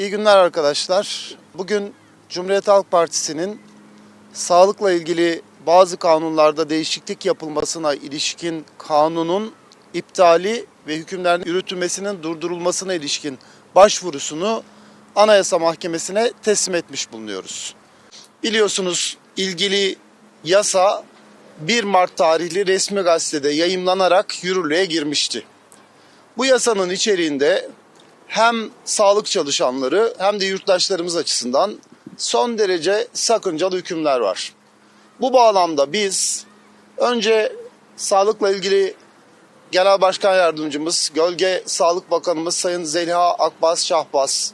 İyi günler arkadaşlar. Bugün Cumhuriyet Halk Partisi'nin sağlıkla ilgili bazı kanunlarda değişiklik yapılmasına ilişkin kanunun iptali ve hükümlerin yürütülmesinin durdurulmasına ilişkin başvurusunu Anayasa Mahkemesi'ne teslim etmiş bulunuyoruz. Biliyorsunuz ilgili yasa 1 Mart tarihli resmi gazetede yayımlanarak yürürlüğe girmişti. Bu yasanın içeriğinde hem sağlık çalışanları hem de yurttaşlarımız açısından son derece sakıncalı hükümler var. Bu bağlamda biz önce sağlıkla ilgili Genel Başkan Yardımcımız, Gölge Sağlık Bakanımız Sayın Zeliha Akbaz Şahbaz,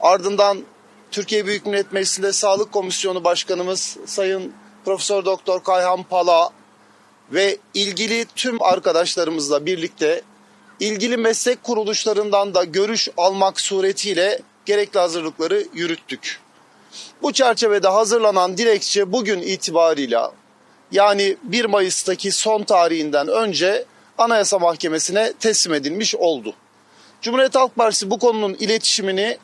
ardından Türkiye Büyük Millet Meclisi'nde Sağlık Komisyonu Başkanımız Sayın Profesör Doktor Kayhan Pala ve ilgili tüm arkadaşlarımızla birlikte ilgili meslek kuruluşlarından da görüş almak suretiyle gerekli hazırlıkları yürüttük. Bu çerçevede hazırlanan dilekçe bugün itibarıyla yani 1 Mayıs'taki son tarihinden önce Anayasa Mahkemesi'ne teslim edilmiş oldu. Cumhuriyet Halk Partisi bu konunun iletişimini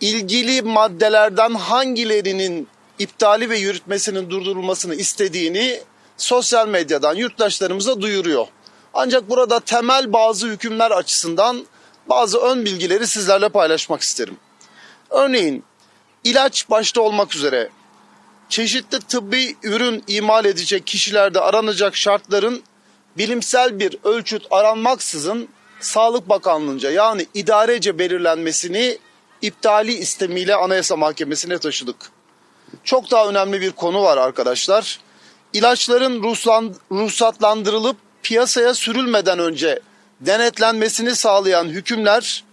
ilgili maddelerden hangilerinin iptali ve yürütmesinin durdurulmasını istediğini sosyal medyadan yurttaşlarımıza duyuruyor. Ancak burada temel bazı hükümler açısından bazı ön bilgileri sizlerle paylaşmak isterim. Örneğin ilaç başta olmak üzere çeşitli tıbbi ürün imal edecek kişilerde aranacak şartların bilimsel bir ölçüt aranmaksızın Sağlık Bakanlığı'nca yani idarece belirlenmesini iptali istemiyle Anayasa Mahkemesi'ne taşıdık. Çok daha önemli bir konu var arkadaşlar. İlaçların ruhsatlandırılıp piyasaya sürülmeden önce denetlenmesini sağlayan hükümler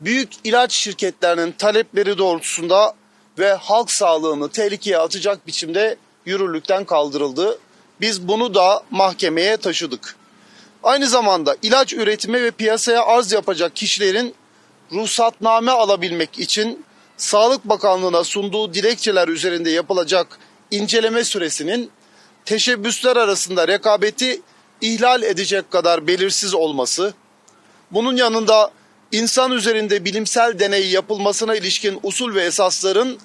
büyük ilaç şirketlerinin talepleri doğrultusunda ve halk sağlığını tehlikeye atacak biçimde yürürlükten kaldırıldı. Biz bunu da mahkemeye taşıdık. Aynı zamanda ilaç üretimi ve piyasaya arz yapacak kişilerin ruhsatname alabilmek için Sağlık Bakanlığı'na sunduğu dilekçeler üzerinde yapılacak inceleme süresinin teşebbüsler arasında rekabeti ihlal edecek kadar belirsiz olması, bunun yanında insan üzerinde bilimsel deney yapılmasına ilişkin usul ve esasların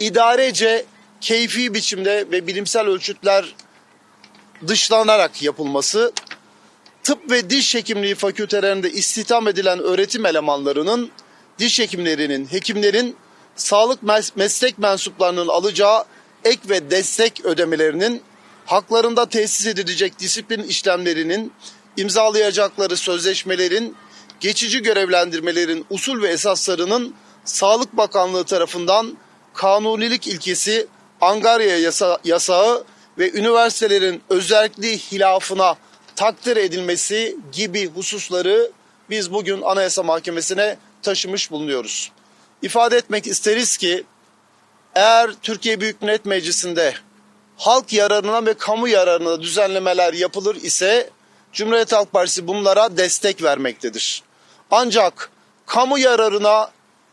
idarece keyfi biçimde ve bilimsel ölçütler dışlanarak yapılması, tıp ve diş hekimliği fakültelerinde istihdam edilen öğretim elemanlarının, diş hekimlerinin, hekimlerin, sağlık mes- meslek mensuplarının alacağı ek ve destek ödemelerinin, haklarında tesis edilecek disiplin işlemlerinin, imzalayacakları sözleşmelerin, geçici görevlendirmelerin usul ve esaslarının Sağlık Bakanlığı tarafından kanunilik ilkesi, Angarya yasa- yasağı ve üniversitelerin özelliği hilafına takdir edilmesi gibi hususları biz bugün Anayasa Mahkemesi'ne taşımış bulunuyoruz. İfade etmek isteriz ki eğer Türkiye Büyük Millet Meclisi'nde halk yararına ve kamu yararına düzenlemeler yapılır ise Cumhuriyet Halk Partisi bunlara destek vermektedir. Ancak kamu yararına,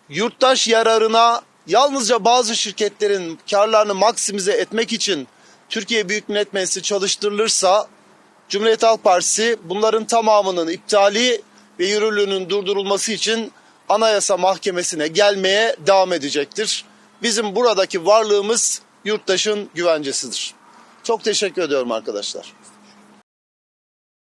yurttaş yararına yalnızca bazı şirketlerin karlarını maksimize etmek için Türkiye Büyük Millet Meclisi çalıştırılırsa Cumhuriyet Halk Partisi bunların tamamının iptali ve yürürlüğünün durdurulması için Anayasa Mahkemesi'ne gelmeye devam edecektir. Bizim buradaki varlığımız yurttaşın güvencesidir. Çok teşekkür ediyorum arkadaşlar.